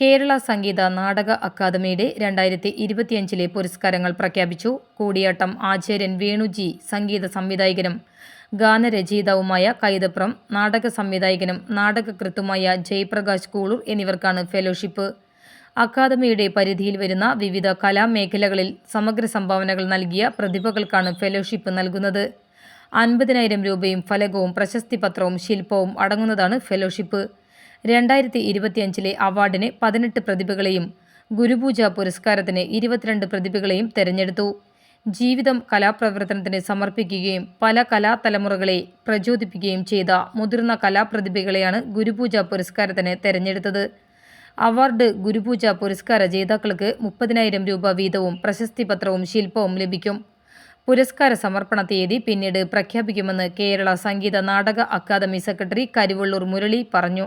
കേരള സംഗീത നാടക അക്കാദമിയുടെ രണ്ടായിരത്തി ഇരുപത്തിയഞ്ചിലെ പുരസ്കാരങ്ങൾ പ്രഖ്യാപിച്ചു. കൂടിയാട്ടം ആചാര്യൻ വേണുജി സംഗീത സംവിധായകനും ഗാനരചയിതാവുമായ കൈതപ്രം നാടക സംവിധായകനും നാടകകൃത്തുമായ ജയപ്രകാശ് കൂളൂർ എന്നിവർക്കാണ് ഫെലോഷിപ്പ്. അക്കാദമിയുടെ പരിധിയിൽ വരുന്ന വിവിധ കലാമേഖലകളിൽ സമഗ്ര സംഭാവനകൾ നൽകിയ പ്രതിഭകൾക്കാണ് ഫെലോഷിപ്പ് നൽകുന്നത്. അൻപതിനായിരം രൂപയും ഫലകവും പ്രശസ്തിപത്രവും ശില്പവും അടങ്ങുന്നതാണ് ഫെലോഷിപ്പ്. രണ്ടായിരത്തി ഇരുപത്തിയഞ്ചിലെ അവാർഡിന് പതിനെട്ട് പ്രതിഭകളെയും ഗുരുപൂജ പുരസ്കാരത്തിന് ഇരുപത്തിരണ്ട് പ്രതിഭകളെയും തെരഞ്ഞെടുത്തു. ജീവിതം കലാപ്രവർത്തനത്തിന് സമർപ്പിക്കുകയും പല കലാതലമുറകളെ പ്രചോദിപ്പിക്കുകയും ചെയ്ത മുതിർന്ന കലാപ്രതിഭകളെയാണ് ഗുരുപൂജ പുരസ്കാരത്തിന് തെരഞ്ഞെടുത്തത്. അവാർഡ് ഗുരുപൂജ പുരസ്കാര ജേതാക്കൾക്ക് മുപ്പതിനായിരം രൂപ വീതവും പ്രശസ്തി പത്രവും ശില്പവും ലഭിക്കും. പുരസ്കാര സമർപ്പണ തീയതി പിന്നീട് പ്രഖ്യാപിക്കുമെന്ന് കേരള സംഗീത നാടക അക്കാദമി സെക്രട്ടറി കരിവള്ളൂർ മുരളി പറഞ്ഞു.